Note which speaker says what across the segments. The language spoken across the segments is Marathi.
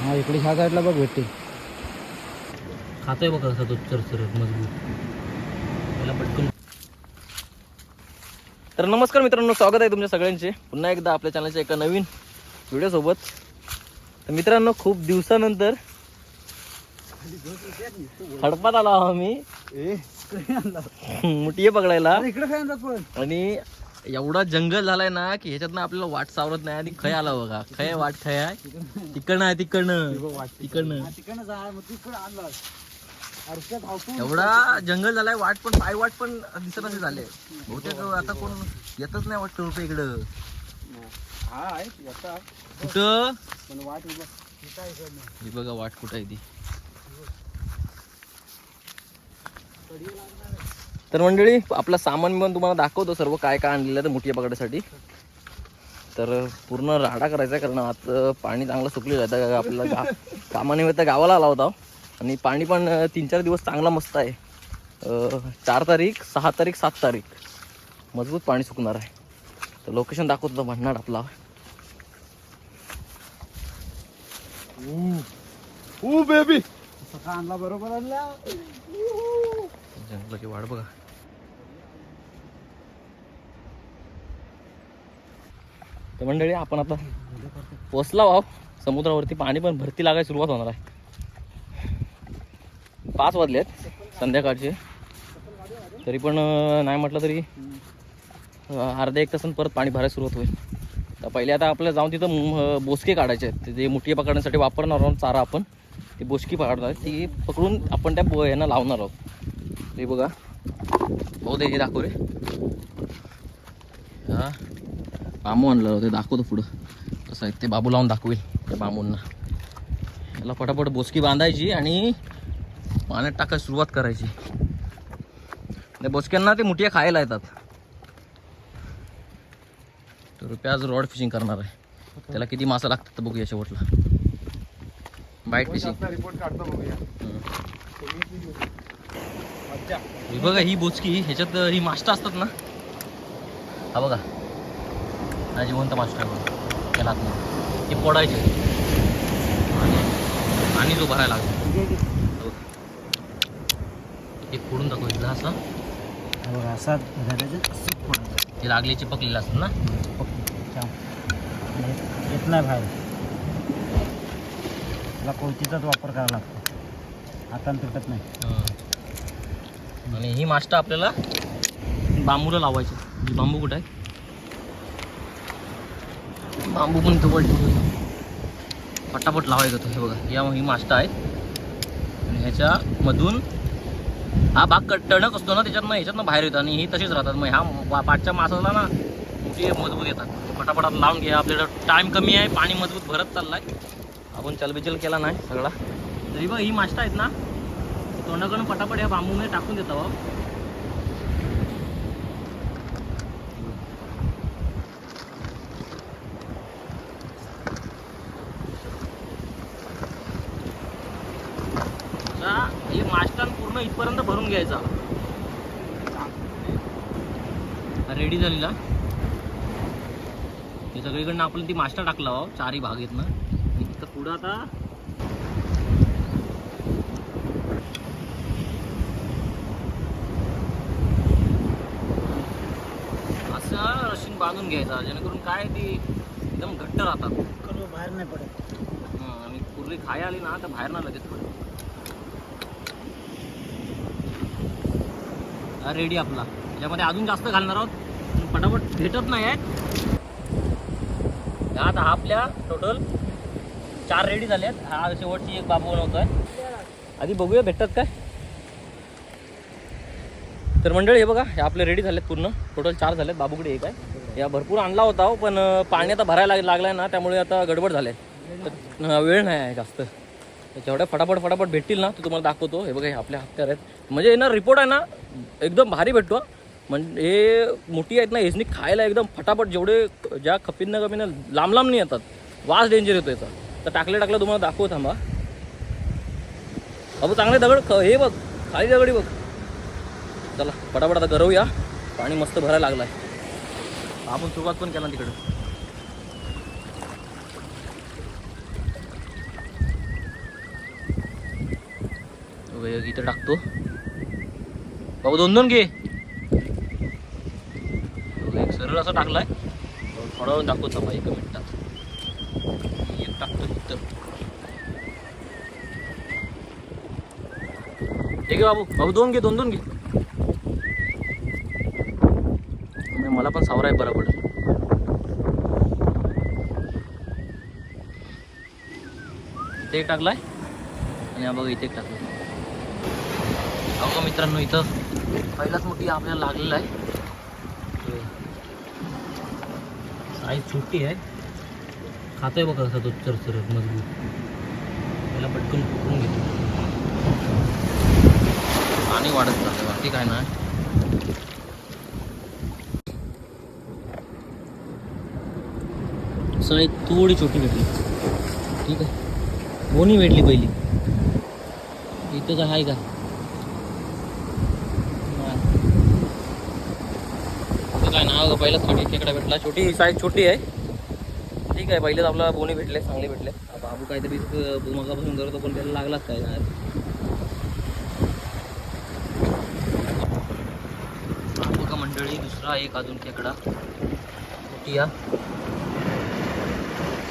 Speaker 1: हा इकडे ह्या साईडला बघ भेटते.
Speaker 2: खातोय बघा कसा तो चरचरत मजबूत. त्याला पटकन. तर नमस्कार मित्रांनो स्वागत आहे तुमच्या सगळ्यांचे. पुन्हा एकदा आपल्या चॅनलच्या एका नवीन व्हिडिओसोबत. तर मित्रांनो खूप दिवसानंतर हडपात आलो आहो आम्ही. मुठीये पकडायला. आणि एवढा जंगल झालाय ना की ह्याच्यातनं आपल्याला वाट सावरत नाही आणि खय आला बघा. खय वाट खय आहे. तिकडनं आहे तिकडनं. तिकडनं. एवढा जंगल झालाय वाट पण पाय वाट पण दिसत असे झाले. बहुतेक आता कोण येतच नाही वाटतं रुपये इकडं. कुठं. ही बघा वाट कुठं आहे ती. तर मंडळी आपलं सामान बिमान तुम्हाला दाखवतो सर्व काय काय आणलेलं आहे मुठिया पकडायसाठी. तर पूर्ण राडा करायचा आहे कारण आता पाणी चांगलं सुकलेलं आहे. तर आपल्याला गा कामानिमित्त गावाला आला होता. आणि पाणी पण तीन चार दिवस चांगला मस्त आहे. चार तारीख सहा तारीख सात तारीख. मजबूत पाणी सुकणार आहे. तर लोकेशन दाखवतो होता भन्नाट आपला.
Speaker 1: बेबी. आणला? बरोबर आणला?
Speaker 2: जंगलाची वाट बघा. तर मंडळी आपण आता पोचला वाव समुद्रावरती पाणी पण भरती लागायला सुरुवात होणार आहे. पाच वाजले आहेत संध्याकाळचे. तरी पण नाही म्हटलं तरी अर्ध्या एक तासानं परत पाणी भरायला सुरुवात होईल. तर पहिले आता आपल्याला जाऊन तिथं बोसके काढायचे आहेत. ते जे मुठीया पकडण्यासाठी वापरणार आहोत चारा आपण ती बोसकी पकडणार ती पकडून आपण त्या यांना लावणार आहोत. हे बघा. हो दे हे दाखव रे हां. बांबू आणलं ते दाखवतो पुढं. कसं आहे ते बाबू लावून दाखवेल त्या बांबूंना याला पटापट बोसकी बांधायची आणि पाण्यात टाकायला सुरुवात करायची. त्या बोसक्यांना ते मुठिया खायला येतात. तर रुपया आज रॉड फिशिंग करणार आहे. त्याला किती मासा लागतात तर बघूया शेवटला. Bite fishing.
Speaker 1: रिपोर्ट काढतो बघूया.
Speaker 2: ही बघा ही बोचकी ह्याच्यात ही मास्टर असतात ना. हा बघा. जिवंत मास्टर आतमध्ये. ते फोडायचे. आणि जो भरायला लागतो हे फोडून असं.
Speaker 1: बघा असा.
Speaker 2: ते लागले चिपकलेलं असतं ना?
Speaker 1: येत नाही बाहेर त्याला कोयतीचाच वापर करावा लागतो. हातानं तुटत नाही.
Speaker 2: आणि ही मास्टर आपल्याला बांबूला लावायची. बांबू कुठं आहे? बांबू पण इथं पटापट लावायचं तो. हे बघा या ही मास्टा आहे. आणि ह्याच्यामधून हा भाग कट टणक असतो ना त्याच्यातनं ह्याच्यातनं बाहेर येतो आणि ही तशीच राहतात. मग ह्या पाठच्या मासाला ना ते मजबूत येतात. पटापट लावून घ्या. आपल्याकडं टाईम कमी आहे पाणी मजबूत भरत चाललाय. आपण चलबिचल केला नाही सगळा. तरी बघ ही मास्टा आहेत ना तोंडाकडून पटापट या बांबूमध्ये टाकून देतो हो. आता हे मास्टर पूर्ण इथपर्यंत भरून घ्यायचा. रेडी झालेला हे सगळीकडनं आपण ती मास्टर टाकला हो चारही भागेतनं इथं पुढं आता. असं रशीन बांधून घ्यायचा जेणेकरून काय ती एकदम घट्ट राहतात.
Speaker 1: बाहेर नाही पडत.
Speaker 2: हं, आणि पूर्वी खाय आली ना तर बाहेर ना लगेच पडत. रेडी आपला. त्याच्यामध्ये अजून जास्त घालणार आहोत. पटापट भेटत नाही आहेत. आता हा आपल्या टोटल चार रेडी झाल्यात हा शेवटची एक बाबू बनवतोय. आधी बघूया भेटतात काय? तर मंडळी हे बघा हे आपले रेडी झालेत पूर्ण. टोटल चार झालेत. बाबूकडे एक आहे. या भरपूर आणला होता हो, पण पाणी आता भरायला लागलाय ना त्यामुळे आता गडबड झाले तर वेळ नाही आहे जास्त. तर जेवढ्या फटाफट फटाफट भेटतील ना तू तुम्हाला दाखवतो. हे बघा हे आपल्या हत्यार आहेत. म्हणजे ना रिपोर्ट आहे ना एकदम भारी भेटतो म्हणजे हे मोठी आहेत ना हेचनी खायला एकदम फटाफट जेवढे ज्या खपींना कमीनं लांब लांब नाही येतात वास डेंजर येतो याचा. तर टाकले टाकलं तुम्हाला दाखवू थांबा. अबो चांगले दगड हे बघ खाली दगडी बघ. चला पटापट आता गरवूया पाणी मस्त भरायला लागलं आहे आपण सुरुवात पण केला तिकडं. इथं टाकतो. बाबू दोन दोन घे. एक सरळ असं टाकलाय. थोडा वेळ दाखवतो थांबा एका मिनिटात. एक टाकतो इथं. हे घे बाबू बाबू दोन घे दोन दोन घे. मला पण सावराय आहे बरं पडेल. ते टाकलाय. आणि बघा इथे टाकलं अहो का मित्रांनो इथं पहिलाच मोठी आपल्याला लागलेला आहे. साईज छोटी आहे. खातोय बघा कसा तो चरचरत मजबूत. त्याला पटकन पकडून घेतो. पाणी वाढत चाललं बाकी काय ना साईज थोडी छोटी भेटली. ठीक आहे. बोनी भेटली पहिली. इथं काय आहे का नाही. इथं काय नाव पहिलाच छोटी खेकडा भेटला. छोटी साईज छोटी आहे. ठीक आहे पहिलेच आपला बोनी भेटले चांगले भेटले. बाबू काहीतरी अं, मगापासून करतो पण त्याला लागलाच काय नाही हा मंडळी दुसरा एक अजून खेकडा. छोटी या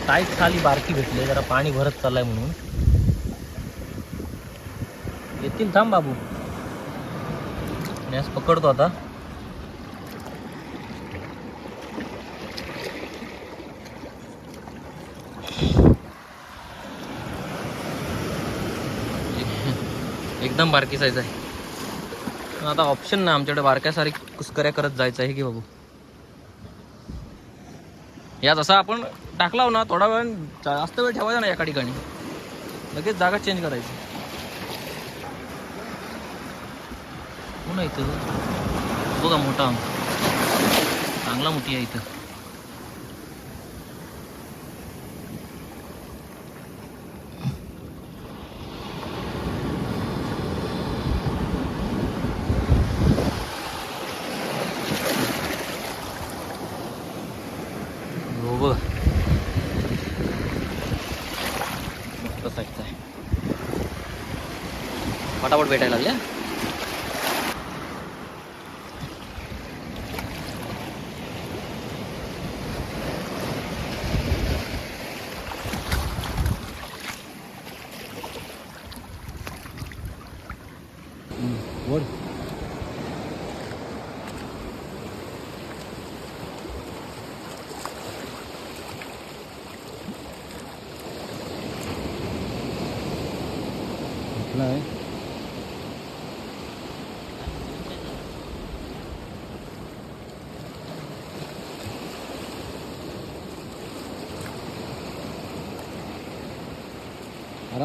Speaker 2: साईज खाली बारकी भेटले जरा पाणी भरत चाललंय म्हणून. येतील थांब बाबू. नॅस पकडतो आता. एकदम बारकी साईज आहे. पण आता ऑप्शन नाही आमच्याकडे बारक्यासारखी कुस्कऱ्या करत जायचं आहे की बघू. या जसा आपण टाकला हो ना थोडा वेळ जास्त वेळ ठेवायचा ना एका ठिकाणी. लगेच जागा चेंज करायची. हो ना इथं? बघा मोठा चांगला मोठी आहे इथं हो बघा मस्त साईजचा आहे फटाफट भेटायला लागल्या
Speaker 1: वर.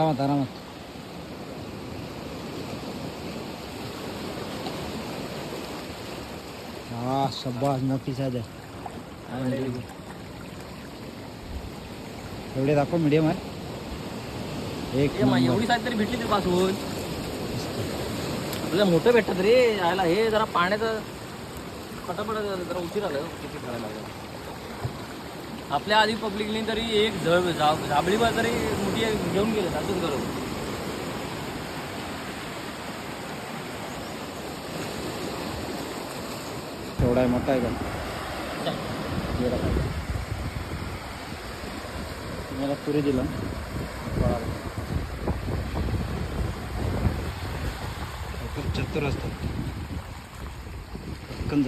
Speaker 1: आरामात आरामात. हा शब्बास आहे हा, एवढे दाखव मीडियम आहे एक.
Speaker 2: एवढी साईज तरी भेटली होईल आपल्याला मोठं भेटतात रे यायला हे जरा पाण्याचं पटापट जरा उशीर आलं किती करायला लागलं. आपल्या आधी पब्लिकने तरी एक झळ झा- झाबळीभर तरी मोठी घेऊन गेले अजून करून
Speaker 1: एवढा आहे मोठा आहे का. तुम्हाला पुरी दिला. खूप चतुर असतात. पटकन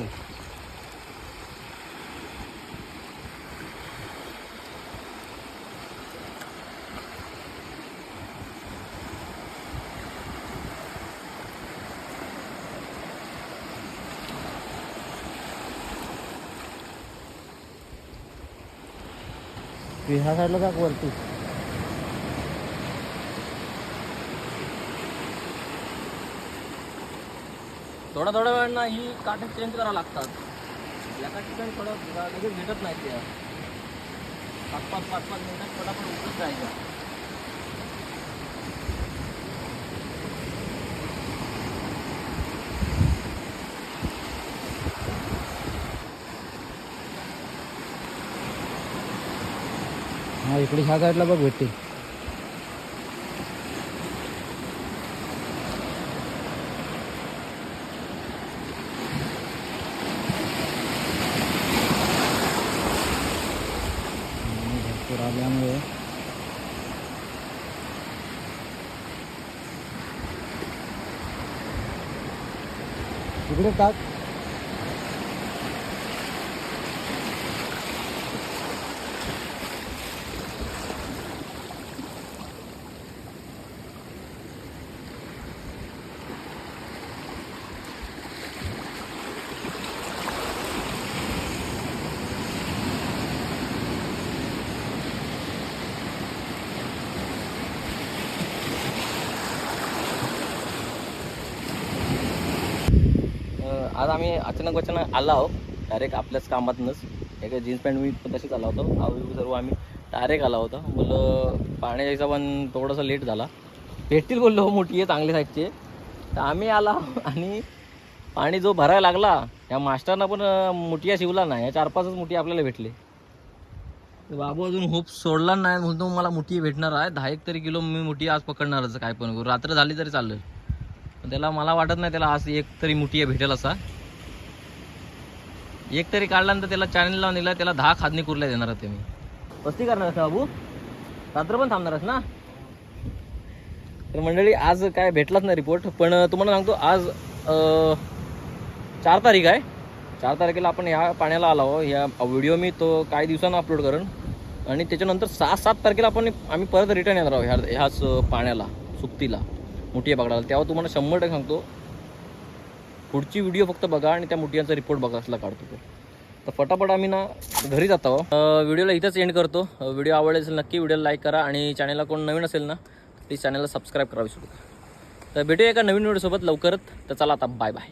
Speaker 1: जाईल ह्या साईडला काय वरती.
Speaker 2: थोडा थोड्या वेळांना ही काठे चेंज करावं लागतात. एका ठिकाणी थोडं लगेच भेटत नाही ते. पाच पाच पाच पाच मिनिटात पण उठत जायचं.
Speaker 1: हा इकडे ह्या साईडला बघ भेटते भरपूर आल्यामुळे इकडे टाक.
Speaker 2: आम्ही अचानक अचानक आलो आहो डायरेक्ट आपल्याच कामातनंच. एक जीन्स पॅन्ट मी पण तशीच आला होता. आऊ सर्व आम्ही डायरेक्ट आला होता. बोललं पाण्याच्या हिशोबान थोडासा लेट झाला. भेटतील बोललो मोठी आहे चांगली साईजचे तर आम्ही आला आणि पाणी जो भरायला लागला या मास्टरना पण मुठिया शिवला नाही. या चार पाचच मुठी आपल्याला भेटले. बाबू अजून होप सोडला नाही म्हणतो मला मुठी भेटणार आहे. दहा एक तरी किलो मी मुठी आज पकडणारच काय पण करू. रात्र झाली तरी चालेल. पण त्याला मला वाटत नाही त्याला आज एक तरी मुठी भेटेल असा. एक तरी काढल्यानंतर त्याला चॅनल लावून दिला त्याला दहा खादणी कुरल्या देणार होते मी. पस्ती करणार असं बाबू? रात्र पण थांबणारच ना? तर मंडळी आज काय भेटलाच नाही रिपोर्ट पण तुम्हाला सांगतो आज चार तारीख आहे. चार तारखेला आपण ह्या पाण्याला आलो आहो ह्या व्हिडिओ मी तो काही दिवसांना अपलोड करेन. आणि त्याच्यानंतर सहा सात तारखेला आपण आम्ही परत रिटर्न येणार आहोत ह्या ह्याच पाण्याला सुक्तीला मोठी पकडायला तेव्हा तुम्हाला शंभर टक्के सांगतो पुढची व्हिडिओ फक्त बघा आणि त्या मुठियांचा रिपोर्ट बघा असला काढतो तो. तर फटाफट आम्ही ना घरी जात. आहोत व्हिडिओला इथंच एंड करतो. व्हिडिओ आवडला असेल नक्की व्हिडिओला लाईक करा आणि चॅनलला कोण नवीन असेल ना प्लीज चॅनलला सबस्क्राईब करावी सुरू तर भेटूया एका नवीन व्हिडिओसोबत लवकरच. तर चला आता बाय बाय